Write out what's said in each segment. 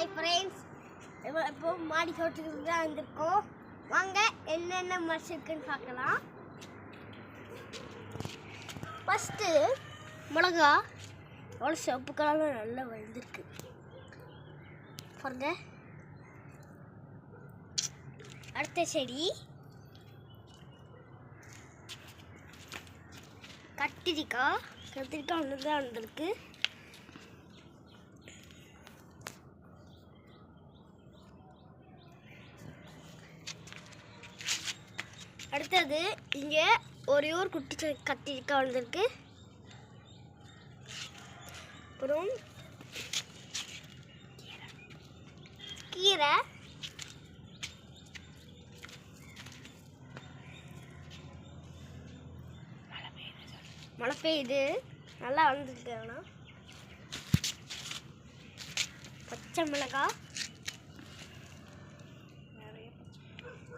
Hi friends இப்போ மாடி தோட்டத்துக்கு தான் வந்திருக்கோம். வாங்க என்னென்ன மரஸ் இருக்குன்னு பார்க்கலாம். ஃபஸ்ட்டு மிளகா அவ்வளோ சிவப்பு கலரில் நல்லா வளர்ந்துருக்கு. பாருங்க. அடுத்த செடி. கத்திரிக்காய். கத்திரிக்காய் ஒன்று தான் வந்திருக்கு. அடுத்தது இங்கே ஒரே ஒரு குட்டி கத்திரிக்காய் வந்திருக்கு அப்புறம் கீரை. மழை பெய்யுது. நல்லா வளர்ந்துருக்கு ஆனால் பச்சை மிளகாய்.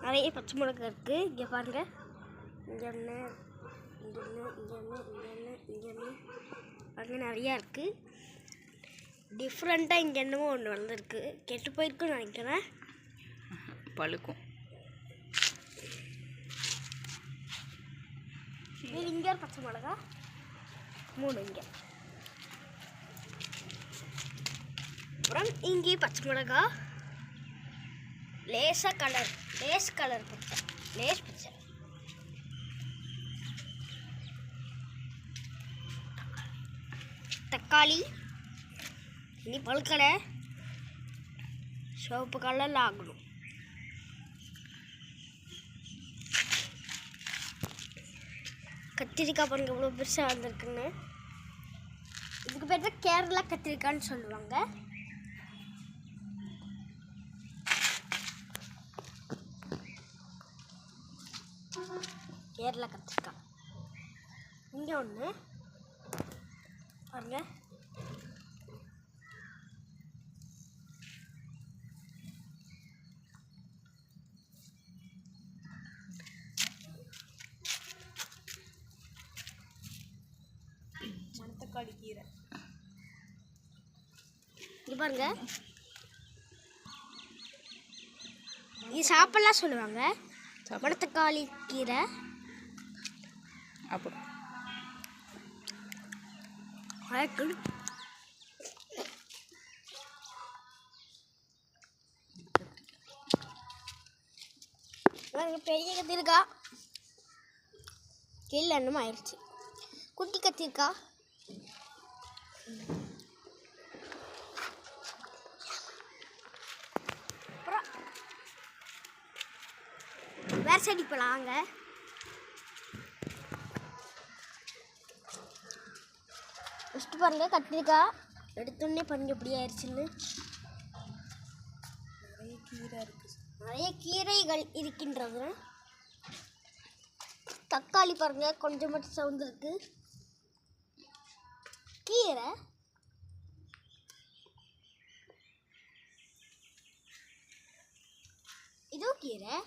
நிறைய பச்சை மிளகாய் இருக்குது இங்கே பாருங்க. இங்கே ஒன்று இங்கே ஒன்று இங்கே ஒன்று இங்கே ஒன்று இங்கே ஒன்று அங்கே நிறையா இருக்குது டிஃப்ரெண்ட்டாக இங்கே என்னமோ ஒன்று வந்திருக்கு. கெட்டு போயிருக்குன்னு நினைக்கிறேன். பழுக்கும். இது இங்கே ஒரு பச்சை மிளகா. மூணு இங்கே. அப்புறம் இங்கேயும் பச்சை மிளகா. லேசாக கலர் லேஸ் கலர் பச்சை லேஸ் பச்சை தக்காளி இனி பழுக்கடை சிவப்பு கலரில் ஆகணும். கத்திரிக்காய் பாருங்க இவ்வளோ பெருசாக வந்திருக்குன்னு. இதுக்கு பேர் தான் கேரளா கத்திரிக்காய்ன்னு சொல்லுவாங்க. கேரளா கத்திரிக்காய் இங்கே ஒன்று பாருங்க. மணத்தக்காளி கீரை. இங்கே பாருங்க. இது சாப்பிடலாம் சொல்லுவாங்க. மணத்தக்காளி கீரை. அப்புறம் அழகு பாருங்க, பெரிய கத்திரிக்காய் கீழே என்னமோ ஆயிடுச்சு குட்டி கத்திரிக்காய் அப்புறம். வேற சைடு போகலாம் அங்கே ஃபஸ்ட்டு பாருங்கள் கத்திரிக்காய் எடுத்தோடனே பாருங்க எப்படி ஆயிடுச்சுன்னு நிறைய கீரை இருக்குது நிறைய கீரைகள் இருக்கின்றது. தக்காளி பாருங்க கொஞ்சம் மட்டும் சவுண்ட் இருக்கு. கீரை. இதுவும் கீரை.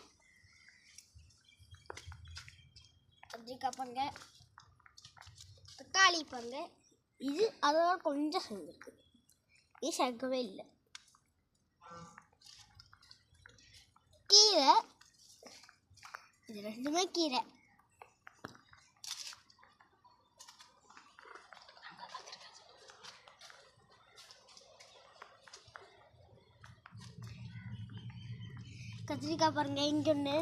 கத்திரிக்காய் பாருங்க. தக்காளி பாருங்க. இது அதோட கொஞ்சம் சேர்ந்துருக்கு இது சேர்க்கவே இல்லை. கீரை. இது ரெண்டுமே கீரை. கத்திரிக்காய் பாருங்க இங்கே ஒன்று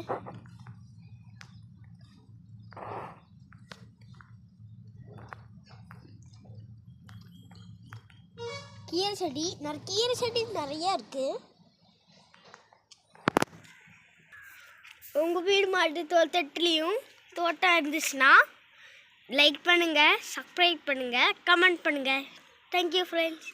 கீரை செடி நிறைய கீரை செடி நிறையா இருக்குது உங்கள் வீடு மாட்டு தோட்டத்துலேயும் தோட்டம் இருந்துச்சுன்னா லைக் பண்ணுங்கள் சப்ஸ்கிரைப் பண்ணுங்கள் கமெண்ட் பண்ணுங்கள் தேங்க்யூ ஃப்ரெண்ட்ஸ்